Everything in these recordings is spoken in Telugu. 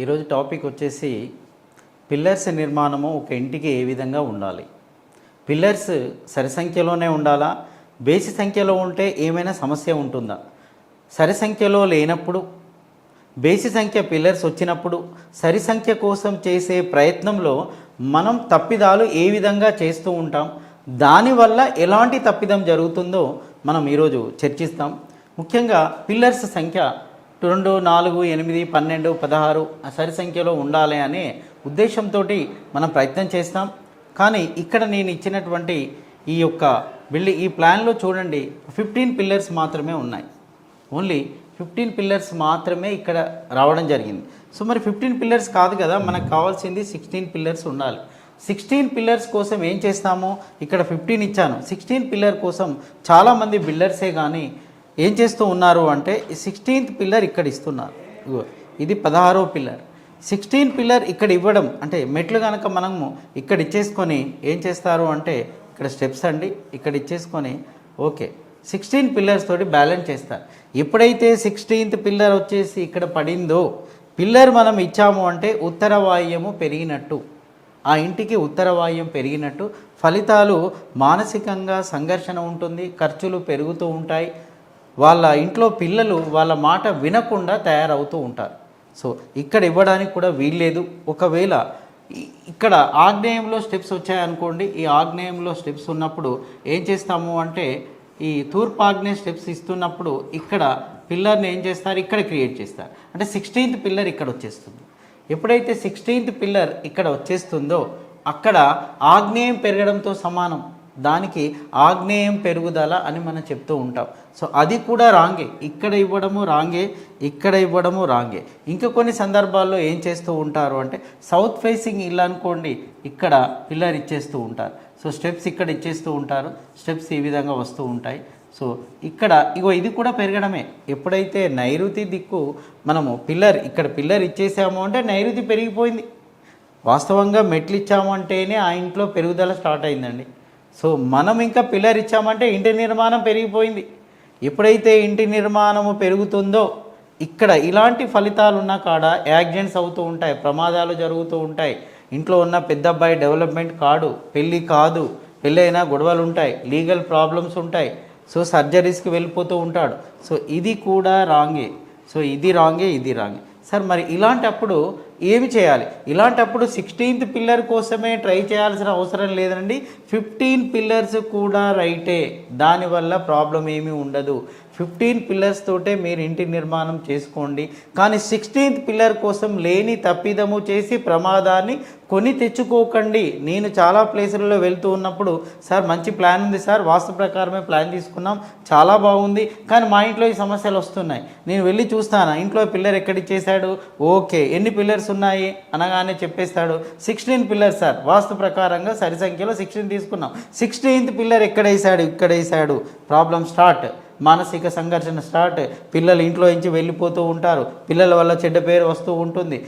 ఈరోజు టాపిక్ వచ్చేసి పిల్లర్స్ నిర్మాణము ఒక ఇంటికి ఏ విధంగా ఉండాలి? పిల్లర్స్ సరి సంఖ్యలోనే ఉండాలా? బేసి సంఖ్యలో ఉంటే ఏమైనా సమస్య ఉంటుందా? సరి సంఖ్యలో లేనప్పుడు బేసి సంఖ్య పిల్లర్స్ వచ్చినప్పుడు సరి సంఖ్య కోసం చేసే ప్రయత్నంలో మనం తప్పిదాలు ఏ విధంగా చేస్తూ ఉంటాం? దానివల్ల ఎలాంటి తప్పిదం జరుగుతుందో మనం ఈరోజు చర్చిస్తాం. ముఖ్యంగా పిల్లర్స్ సంఖ్య రెండు నాలుగు ఎనిమిది పన్నెండు పదహారు సరి సంఖ్యలో ఉండాలి అనే ఉద్దేశంతో మనం ప్రయత్నం చేస్తాం. కానీ ఇక్కడ నేను ఇచ్చినటువంటి ఈ యొక్క బిల్డింగ్ ఈ ప్లాన్లో చూడండి. ఫిఫ్టీన్ పిల్లర్స్ మాత్రమే ఉన్నాయి. ఓన్లీ ఫిఫ్టీన్ పిల్లర్స్ మాత్రమే ఇక్కడ రావడం జరిగింది. సో మరి ఫిఫ్టీన్ పిల్లర్స్ కాదు కదా మనకు కావాల్సింది సిక్స్టీన్ పిల్లర్స్ ఉండాలి. సిక్స్టీన్ పిల్లర్స్ కోసం ఏం చేస్తాము? ఇక్కడ ఫిఫ్టీన్ ఇచ్చాను. సిక్స్టీన్ పిల్లర్ కోసం చాలామంది బిల్డర్సే కానీ ఏం చేస్తూ ఉన్నారు అంటే సిక్స్టీన్త్ పిల్లర్ ఇక్కడ ఇస్తున్నారు. ఇది పదహారో పిల్లర్ సిక్స్టీన్ పిల్లర్ ఇక్కడ ఇవ్వడం అంటే మెట్లు కనుక మనము ఇక్కడ ఇచ్చేసుకొని ఏం చేస్తారు అంటే ఇక్కడ స్టెప్స్ అండి ఇక్కడ ఇచ్చేసుకొని ఓకే. సిక్స్టీన్ పిల్లర్స్ తోటి బ్యాలెన్స్ చేస్తారు. ఎప్పుడైతే సిక్స్టీన్త్ పిల్లర్ వచ్చేసి ఇక్కడ పడిందో పిల్లర్ మనం ఇచ్చాము అంటే ఉత్తర వాయుము పెరిగినట్టు. ఆ ఇంటికి ఉత్తర వాయుం పెరిగినట్టు. ఫలితాలు మానసికంగా సంఘర్షణ ఉంటుంది ఖర్చులు పెరుగుతూ ఉంటాయి వాళ్ళ ఇంట్లో పిల్లలు వాళ్ళ మాట వినకుండా తయారవుతూ ఉంటారు. సో ఇక్కడ ఇవ్వడానికి కూడా వీల్లేదు. ఒకవేళ ఇక్కడ ఆగ్నేయంలో స్టెప్స్ వచ్చాయనుకోండి. ఈ ఆగ్నేయంలో స్టెప్స్ ఉన్నప్పుడు ఏం చేస్తాము అంటే ఈ తూర్పాగ్నేయ స్టెప్స్ ఇస్తున్నప్పుడు ఇక్కడ పిల్లర్ని ఏం చేస్తారు? ఇక్కడ క్రియేట్ చేస్తారు. అంటే సిక్స్టీన్త్ పిల్లర్ ఇక్కడ వచ్చేస్తుంది. ఎప్పుడైతే సిక్స్టీన్త్ పిల్లర్ ఇక్కడ వచ్చేస్తుందో అక్కడ ఆగ్నేయం పెరగడంతో సమానం. దానికి ఆగ్నేయం పెరుగుదల అని మనం చెప్తూ ఉంటాం. సో అది కూడా రాంగే. ఇక్కడ ఇవ్వడము రాంగే ఇక్కడ ఇవ్వడము రాంగే. ఇంకా కొన్ని సందర్భాల్లో ఏం చేస్తూ ఉంటారు అంటే సౌత్ ఫేసింగ్ ఇల్లు అనుకోండి ఇక్కడ పిల్లర్ ఇచ్చేస్తూ ఉంటారు. సో స్టెప్స్ ఇక్కడ ఇచ్చేస్తూ ఉంటారు. స్టెప్స్ ఈ విధంగా వస్తూ ఉంటాయి. సో ఇక్కడ ఇగో ఇది కూడా పెరగడమే. ఎప్పుడైతే నైరుతి దిక్కు మనము పిల్లర్ ఇక్కడ పిల్లర్ ఇచ్చేసాము అంటే నైరుతి పెరిగిపోయింది. వాస్తవంగా మెట్లు ఇచ్చాము అంటేనే ఆ ఇంట్లో పెరుగుదల స్టార్ట్ అయిందండి. సో మనం ఇంకా పిల్లర్ ఇచ్చామంటే ఇంటి నిర్మాణం పెరిగిపోయింది. ఎప్పుడైతే ఇంటి నిర్మాణము పెరుగుతుందో ఇక్కడ ఇలాంటి ఫలితాలు ఉన్న కాడ యాక్సిడెంట్స్ అవుతూ ఉంటాయి ప్రమాదాలు జరుగుతూ ఉంటాయి. ఇంట్లో ఉన్న పెద్ద అబ్బాయి డెవలప్మెంట్ కాడు పెళ్ళి కాదు పెళ్ళి అయినా గొడవలు ఉంటాయి లీగల్ ప్రాబ్లమ్స్ ఉంటాయి. సో సర్జరీస్కి వెళ్ళిపోతూ ఉంటాడు. సో ఇది కూడా రాంగే. సో ఇది రాంగే ఇది రాంగే. సార్ మరి ఇలాంటప్పుడు ఏమి చేయాలి? ఇలాంటప్పుడు సిక్స్టీన్త్ పిల్లర్ కోసమే ట్రై చేయాల్సిన అవసరం లేదండి. ఫిఫ్టీన్ పిల్లర్స్ కూడా రైటే. దానివల్ల ప్రాబ్లం ఏమీ ఉండదు. ఫిఫ్టీన్ పిల్లర్స్ తోటే మీరు ఇంటి నిర్మాణం చేసుకోండి. కానీ సిక్స్టీన్త్ పిల్లర్ కోసం లేని తప్పిదము చేసి ప్రమాదాన్ని కొని తెచ్చుకోకండి. నేను చాలా ప్లేసులలో వెళ్తూ ఉన్నప్పుడు సార్ మంచి ప్లాన్ ఉంది సార్ వాస్తు ప్రకారమే ప్లాన్ తీసుకున్నాం చాలా బాగుంది. కానీ మా ఇంట్లో ఈ సమస్యలు వస్తున్నాయి. నేను వెళ్ళి చూస్తాను? ఇంట్లో పిల్లర్ ఎక్కడిచ్చేసాడు ఓకే ఎన్ని పిల్లర్స్ ఉన్నాయి? అనగానే చెప్పేస్తాడు సిక్స్టీన్ పిల్లర్స్ సార్ వాస్తు ప్రకారంగా సరి సంఖ్యలో సిక్స్టీన్ తీసుకున్నాం. సిక్స్టీన్త్ పిల్లర్ ఎక్కడ వేసాడు ఇక్కడ వేసాడు ప్రాబ్లం స్టార్ట్. మానసిక సంఘర్షణ స్టార్ట్. పిల్లలు ఇంట్లో నుంచి వెళ్ళిపోతూ ఉంటారు. పిల్లల వల్ల చెడ్డ పేరు వస్తూ ఉంటుంది.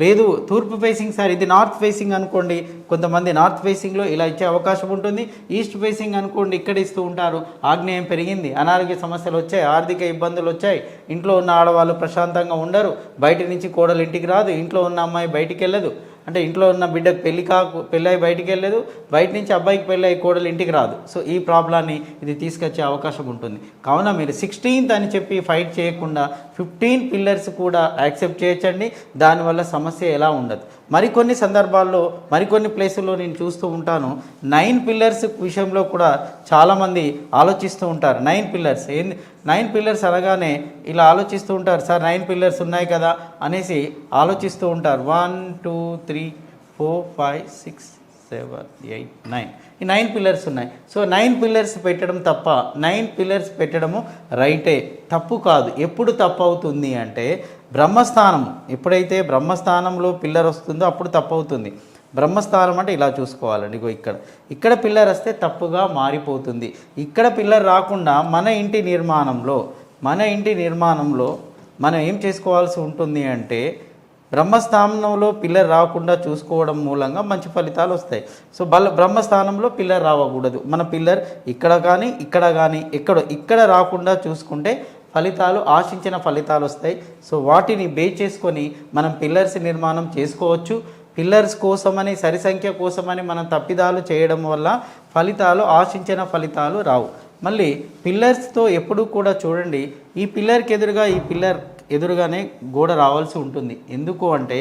లేదు తూర్పు ఫేసింగ్ సార్ ఇది నార్త్ ఫేసింగ్ అనుకోండి. కొంతమంది నార్త్ ఫేసింగ్లో ఇలా ఇచ్చే అవకాశం ఉంటుంది. ఈస్ట్ ఫేసింగ్ అనుకోండి ఇక్కడ ఇస్తూ ఉంటారు. ఆగ్నేయం పెరిగింది. అనారోగ్య సమస్యలు వచ్చాయి. ఆర్థిక ఇబ్బందులు వచ్చాయి. ఇంట్లో ఉన్న ఆడవాళ్ళు ప్రశాంతంగా ఉండరు. బయట నుంచి కోడలు ఇంటికి రాదు. ఇంట్లో ఉన్న అమ్మాయి బయటికి వెళ్ళదు. అంటే ఇంట్లో ఉన్న బిడ్డకు పెళ్ళి కాకు పెళ్ళి అయి బయటికి వెళ్ళలేదు బయట నుంచి అబ్బాయికి పెళ్ళి అయి కోడలు ఇంటికి రాదు. సో ఈ ప్రాబ్లాన్ని ఇది తీసుకొచ్చే అవకాశం ఉంటుంది. కావున మీరు సిక్స్టీన్త్ అని చెప్పి ఫైట్ చేయకుండా ఫిఫ్టీన్ పిల్లర్స్ కూడా యాక్సెప్ట్ చేయొచ్చండి. దానివల్ల సమస్య ఎలా ఉండదు. మరికొన్ని సందర్భాల్లో మరికొన్ని ప్లేసుల్లో నేను చూస్తూ ఉంటాను. నైన్ పిల్లర్స్ విషయంలో కూడా చాలామంది ఆలోచిస్తూ ఉంటారు. Nine pillars. ఏంది నైన్ పిల్లర్స్ అనగానే ఇలా ఆలోచిస్తూ ఉంటారు. సార్ నైన్ పిల్లర్స్ ఉన్నాయి కదా అనేసి ఆలోచిస్తూ ఉంటారు. One two three four five six seven eight nine ఈ నైన్ పిల్లర్స్ ఉన్నాయి. సో నైన్ పిల్లర్స్ పెట్టడం తప్ప నైన్ పిల్లర్స్ పెట్టడము రైటే తప్పు కాదు. ఎప్పుడు తప్పు అవుతుంది అంటే బ్రహ్మస్థానం. ఎప్పుడైతే బ్రహ్మస్థానంలో పిల్లర్ వస్తుందో అప్పుడు తప్పు అవుతుంది. బ్రహ్మస్థానం అంటే ఇలా చూసుకోవాలండి ఇగో ఇక్కడ. ఇక్కడ పిల్లర్ వస్తే తప్పుగా మారిపోతుంది. ఇక్కడ పిల్లర్ రాకుండా మన ఇంటి నిర్మాణంలో మన ఇంటి నిర్మాణంలో మనం ఏం చేసుకోవాల్సి ఉంటుంది అంటే బ్రహ్మస్థానంలో పిల్లర్ రాకుండా చూసుకోవడం మూలంగా మంచి ఫలితాలు వస్తాయి. సో బల బ్రహ్మస్థానంలో పిల్లర్ రావకూడదు. మన పిల్లర్ ఇక్కడ కానీ ఇక్కడ కానీ ఎక్కడో ఇక్కడ రాకుండా చూసుకుంటే ఫలితాలు ఆశించిన ఫలితాలు వస్తాయి. సో వాటిని బేస్ చేసుకొని మనం పిల్లర్స్ నిర్మాణం చేసుకోవచ్చు. పిల్లర్స్ కోసమని సరి సంఖ్య కోసమని మనం తప్పిదాలు చేయడం వల్ల ఫలితాలు ఆశించిన ఫలితాలు రావు. మళ్ళీ పిల్లర్స్తో ఎప్పుడూ కూడా చూడండి ఈ పిల్లర్కి ఎదురుగా ఈ పిల్లర్ ఎదురుగానే గోడ రావాల్సి ఉంటుంది. ఎందుకు అంటే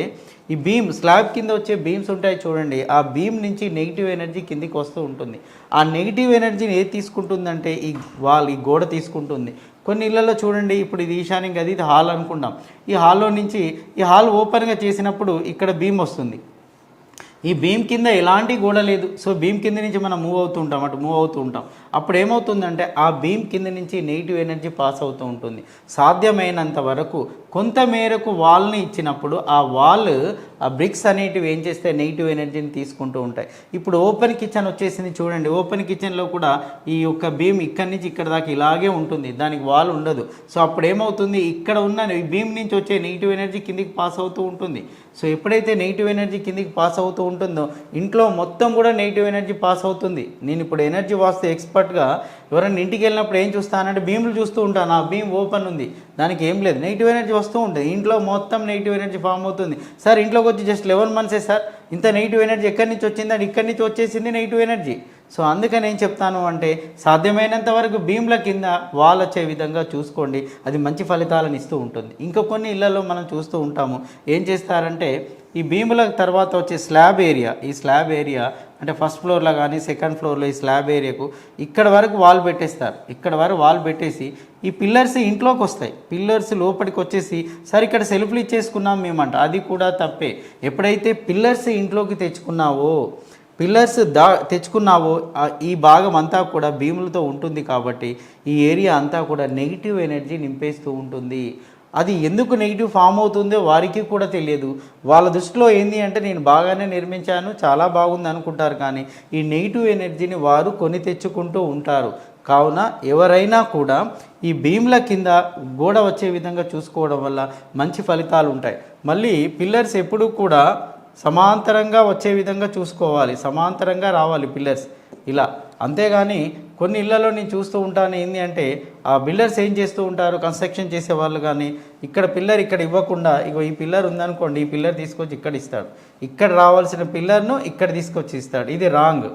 ఈ బీమ్ స్లాబ్ కింద వచ్చే బీమ్స్ ఉంటాయి చూడండి. ఆ బీమ్ నుంచి నెగిటివ్ ఎనర్జీ కిందికి వస్తూ ఉంటుంది. ఆ నెగిటివ్ ఎనర్జీని ఏది తీసుకుంటుందంటే ఈ వాల్ ఈ గోడ తీసుకుంటుంది. కొన్ని ఇళ్ళలో చూడండి ఇప్పుడు ఇది ఈశాన్యం గది ఇది హాల్ అనుకుంటాం ఈ హాల్లో నుంచి ఈ హాల్ ఓపెన్గా చేసినప్పుడు ఇక్కడ బీమ్ వస్తుంది. ఈ భీమ్ కింద ఎలాంటి గోడ లేదు. సో భీమ్ కింద నుంచి మనం మూవ్ అవుతూ ఉంటాం అటు మూవ్ అవుతూ ఉంటాం. అప్పుడు ఏమవుతుందంటే ఆ భీమ్ కింద నుంచి నెగిటివ్ ఎనర్జీ పాస్ అవుతూ ఉంటుంది. సాధ్యమైనంత వరకు కొంత మేరకు వాల్ని ఇచ్చినప్పుడు ఆ వాల్ ఆ బ్రిక్స్ అనేటివి ఏం చేస్తే నెగిటివ్ ఎనర్జీని తీసుకుంటూ ఉంటాయి. ఇప్పుడు ఓపెన్ కిచెన్ వచ్చేసింది చూడండి. ఓపెన్ కిచెన్లో కూడా ఈ యొక్క భీమ్ ఇక్కడి నుంచి ఇక్కడ దాకా ఇలాగే ఉంటుంది. దానికి వాల్ ఉండదు. సో అప్పుడు ఏమవుతుంది ఇక్కడ ఉన్న ఈ భీమ్ నుంచి వచ్చే నెగిటివ్ ఎనర్జీ కిందికి పాస్ అవుతూ ఉంటుంది. సో ఎప్పుడైతే నెగిటివ్ ఎనర్జీ కిందికి పాస్ అవుతూ ఉంటుందో ఇంట్లో మొత్తం కూడా నెగిటివ్ ఎనర్జీ పాస్ అవుతుంది. నేను ఇప్పుడు ఎనర్జీ వాస్తే ఎక్స్పర్ట్గా ఎవరైనా ఇంటికి వెళ్ళినప్పుడు ఏం చూస్తానంటే భీములు చూస్తూ ఉంటాను ఆ భీమ్ ఓపెన్ ఉంది. దానికి ఏం లేదు. నెగిటివ్ ఎనర్జీ వస్తూ ఉంటుంది. ఇంట్లో మొత్తం నెగిటివ్ ఎనర్జీ ఫామ్ అవుతుంది. సార్ ఇంట్లోకి వచ్చి జస్ట్ లెవెన్ మంత్సే సార్. ఇంత నెగిటివ్ ఎనర్జీ ఎక్కడి నుంచి వచ్చిందంటే ఇక్కడి నుంచి వచ్చేసింది నెగిటివ్ ఎనర్జీ. సో అందుకని ఏం చెప్తాను అంటే సాధ్యమైనంత వరకు భీమ్ల కింద వాల్ వచ్చే విధంగా చూసుకోండి. అది మంచి ఫలితాలను ఇస్తూ ఉంటుంది. ఇంకా కొన్ని ఇళ్ళలో మనం చూస్తూ ఉంటాము. ఏం చేస్తారంటే ఈ భీముల తర్వాత వచ్చే స్లాబ్ ఏరియా ఈ స్లాబ్ ఏరియా అంటే ఫస్ట్ ఫ్లోర్లో కానీ సెకండ్ ఫ్లోర్లో ఈ స్లాబ్ ఏరియాకు ఇక్కడ వరకు వాల్ పెట్టేస్తారు. ఇక్కడ వరకు వాల్ పెట్టేసి ఈ పిల్లర్స్ ఇంట్లోకి వస్తాయి. పిల్లర్స్ లోపలికి వచ్చేసి సరే ఇక్కడ సెల్ఫ్లు ఇచ్చేసుకున్నాం మేమంట. అది కూడా తప్పే. ఎప్పుడైతే పిల్లర్స్ ఇంట్లోకి తెచ్చుకున్నావో పిల్లర్స్ దా తెచ్చుకున్నావో ఈ భాగం అంతా కూడా భీములతో ఉంటుంది కాబట్టి ఈ ఏరియా అంతా కూడా నెగిటివ్ ఎనర్జీ నింపేస్తూ ఉంటుంది. అది ఎందుకు నెగిటివ్ ఫామ్ అవుతుందో వారికి కూడా తెలియదు. వాళ్ళ దృష్టిలో ఏంది అంటే నేను బాగానే నిర్మించాను చాలా బాగుంది అనుకుంటారు కానీ ఈ నెగిటివ్ ఎనర్జీని వారు కొని తెచ్చుకుంటూ ఉంటారు. కావున ఎవరైనా కూడా ఈ భీమ్ల కింద గోడ వచ్చే విధంగా చూసుకోవడం వల్ల మంచి ఫలితాలు ఉంటాయి. మళ్ళీ పిల్లర్స్ ఎప్పుడూ కూడా సమాంతరంగా వచ్చే విధంగా చూసుకోవాలి. సమాంతరంగా రావాలి పిల్లర్స్ ఇలా. అంతేగాని కొన్ని ఇళ్ళలో నేను చూస్తూ ఉంటాను ఏంటి అంటే ఆ బిల్డర్స్ ఏం చేస్తూ ఉంటారు? కన్స్ట్రక్షన్ చేసే వాళ్ళు కానీ ఇక్కడ పిల్లర్ ఇక్కడ ఇవ్వకుండా ఇగో ఈ పిల్లర్ ఉందనుకోండి ఈ పిల్లర్ తీసుకొచ్చి ఇక్కడ ఇస్తాడు. ఇక్కడ రావాల్సిన పిల్లర్ను ఇక్కడ తీసుకొచ్చి ఇస్తాడు. ఇది రాంగ్.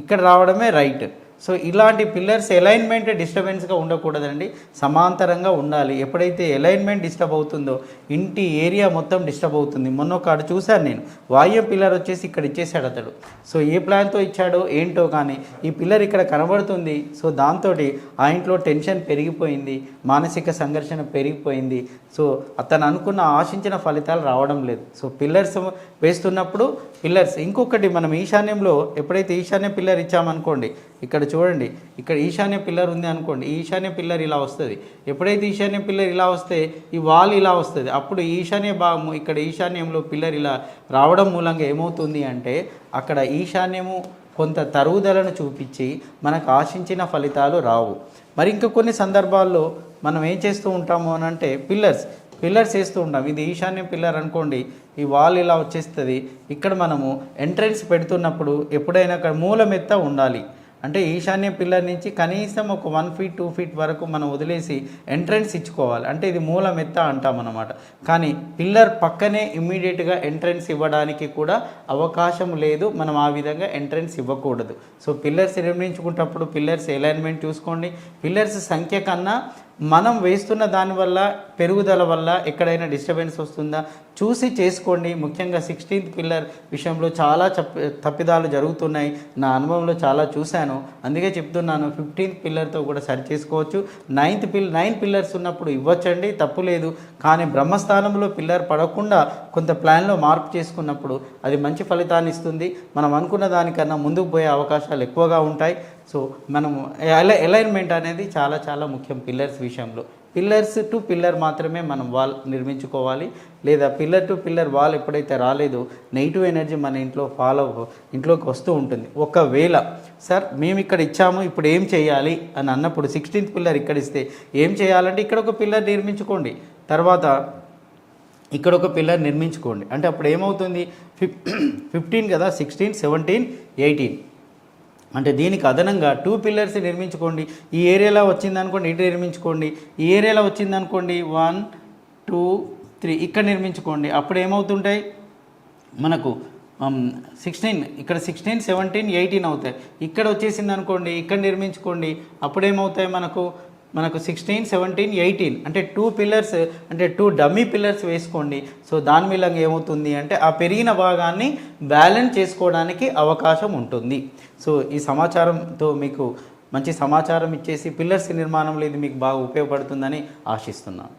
ఇక్కడ రావడమే రైట్. సో ఇలాంటి పిల్లర్స్ అలైన్మెంట్ డిస్టర్బెన్స్గా ఉండకూడదండి. సమాంతరంగా ఉండాలి. ఎప్పుడైతే అలైన్మెంట్ డిస్టర్బ్ అవుతుందో ఇంటి ఏరియా మొత్తం డిస్టర్బ్ అవుతుంది. మొన్న ఒక ఆడ చూశాను నేను. వాయు పిల్లర్ వచ్చేసి ఇక్కడ ఇచ్చేసాడు అతడు. సో ఏ ప్లాన్తో ఇచ్చాడో ఏంటో కానీ ఈ పిల్లర్ ఇక్కడ కనబడుతుంది. సో దాంతో ఆ ఇంట్లో టెన్షన్ పెరిగిపోయింది. మానసిక సంఘర్షణ పెరిగిపోయింది. సో అతను అనుకున్న ఆశించిన ఫలితాలు రావడం లేదు. సో పిల్లర్స్ వేస్తున్నప్పుడు పిల్లర్స్ ఇంకొకటి మనం ఈశాన్యంలో ఎప్పుడైతే ఈశాన్య పిల్లర్ ఇచ్చామనుకోండి ఇక్కడ చూడండి ఇక్కడ ఈశాన్య పిల్లర్ ఉంది అనుకోండి ఈశాన్య పిల్లర్ ఇలా వస్తుంది. ఎప్పుడైతే ఈశాన్య పిల్లర్ ఇలా వస్తే ఈ వాల్ ఇలా వస్తుంది. అప్పుడు ఈశాన్య భాగము ఇక్కడ ఈశాన్యంలో పిల్లర్ ఇలా రావడం మూలంగా ఏమవుతుంది అంటే అక్కడ ఈశాన్యము కొంత తరుగుదలను చూపించి మనకు ఆశించిన ఫలితాలు రావు. మరి ఇంకా కొన్ని సందర్భాల్లో మనం ఏం చేస్తూ ఉంటాము అని అంటే పిల్లర్స్ పిల్లర్స్ వేస్తూ ఉంటాం. ఇది ఈశాన్య పిల్లర్ అనుకోండి ఈ వాల్ ఇలా వచ్చేస్తుంది. ఇక్కడ మనము ఎంట్రన్స్ పెడుతున్నప్పుడు ఎప్పుడైనా అక్కడ మూలమెత్త ఉండాలి. అంటే ఈశాన్య పిల్లర్ నుంచి కనీసం ఒక వన్ ఫీట్ టూ ఫీట్ వరకు మనం వదిలేసి ఎంట్రన్స్ ఇచ్చుకోవాలి. అంటే ఇది మూల మెత్త అంటాం అనమాట కానీ పిల్లర్ పక్కనే ఇమ్మీడియట్గా ఎంట్రన్స్ ఇవ్వడానికి కూడా అవకాశం లేదు. మనం ఆ విధంగా ఎంట్రన్స్ ఇవ్వకూడదు. సో పిల్లర్స్ నిర్మించుకుంటప్పుడు పిల్లర్స్ అలైన్మెంట్ చూసుకోండి. పిల్లర్స్ సంఖ్య కన్నా మనం వేస్తున్న దానివల్ల పెరుగుదల వల్ల ఎక్కడైనా డిస్టర్బెన్స్ వస్తుందా? చూసి చేసుకోండి. ముఖ్యంగా సిక్స్టీన్త్ పిల్లర్ విషయంలో చాలా తప్పిదాలు జరుగుతున్నాయి. నా అనుభవంలో చాలా చూశాను. అందుకే చెప్తున్నాను ఫిఫ్టీన్త్ పిల్లర్తో కూడా సరి చేసుకోవచ్చు. నైన్త్ పిల్ నైన్ పిల్లర్స్ ఉన్నప్పుడు ఇవ్వచ్చండి తప్పు లేదు. కానీ బ్రహ్మస్థానంలో పిల్లర్ పడకుండా కొంత ప్లాన్లో మార్పు చేసుకున్నప్పుడు అది మంచి ఫలితాన్ని ఇస్తుంది. మనం అనుకున్న దానికన్నా ముందుకు పోయే అవకాశాలు ఎక్కువగా ఉంటాయి. సో మనము అలైన్మెంట్ అనేది చాలా చాలా ముఖ్యం పిల్లర్స్ విషయంలో. పిల్లర్స్ టు పిల్లర్ మాత్రమే మనం వాల్ నిర్మించుకోవాలి. లేదా పిల్లర్ టు పిల్లర్ వాల్ ఎప్పుడైతే రాలేదో నెగిటివ్ ఎనర్జీ మన ఇంట్లో ఫాలో ఇంట్లోకి వస్తూ ఉంటుంది. ఒకవేళ సార్ మేము ఇక్కడ ఇచ్చాము ఇప్పుడు ఏం చేయాలి? అని అన్నప్పుడు సిక్స్టీన్త్ పిల్లర్ ఇక్కడ ఇస్తే ఏం చేయాలంటే ఇక్కడ ఒక పిల్లర్ నిర్మించుకోండి. తర్వాత ఇక్కడ ఒక పిల్లర్ నిర్మించుకోండి. అంటే అప్పుడు ఏమవుతుంది? ఫిఫ్ ఫిఫ్టీన్ కదా? సిక్స్టీన్ సెవెంటీన్ ఎయిటీన్ అంటే దీనికి అదనంగా టూ పిల్లర్స్ నిర్మించుకోండి. ఈ ఏరియాలో వచ్చింది అనుకోండి ఇటు నిర్మించుకోండి. ఈ ఏరియాలో వచ్చింది అనుకోండి వన్ టూ త్రీ ఇక్కడ నిర్మించుకోండి. అప్పుడు ఏమవుతుంటాయి? మనకు um, సిక్స్టీన్ ఇక్కడ సిక్స్టీన్ సెవెంటీన్ ఎయిటీన్ అవుతాయి. ఇక్కడ వచ్చేసింది అనుకోండి ఇక్కడ నిర్మించుకోండి. అప్పుడు ఏమవుతాయి మనకు? మనకు సిక్స్టీన్ సెవెంటీన్ ఎయిటీన్ అంటే టూ పిల్లర్స్ అంటే టూ డమ్మీ పిల్లర్స్ వేసుకోండి. సో దాని మీద ఏమవుతుంది అంటే ఆ పెరిగిన భాగాన్ని బ్యాలెన్స్ చేసుకోవడానికి అవకాశం ఉంటుంది. సో ఈ సమాచారంతో మీకు మంచి సమాచారం ఇచ్చేసి పిల్లర్స్ నిర్మాణంలో ఇది మీకు బాగా ఉపయోగపడుతుందని ఆశిస్తున్నాను.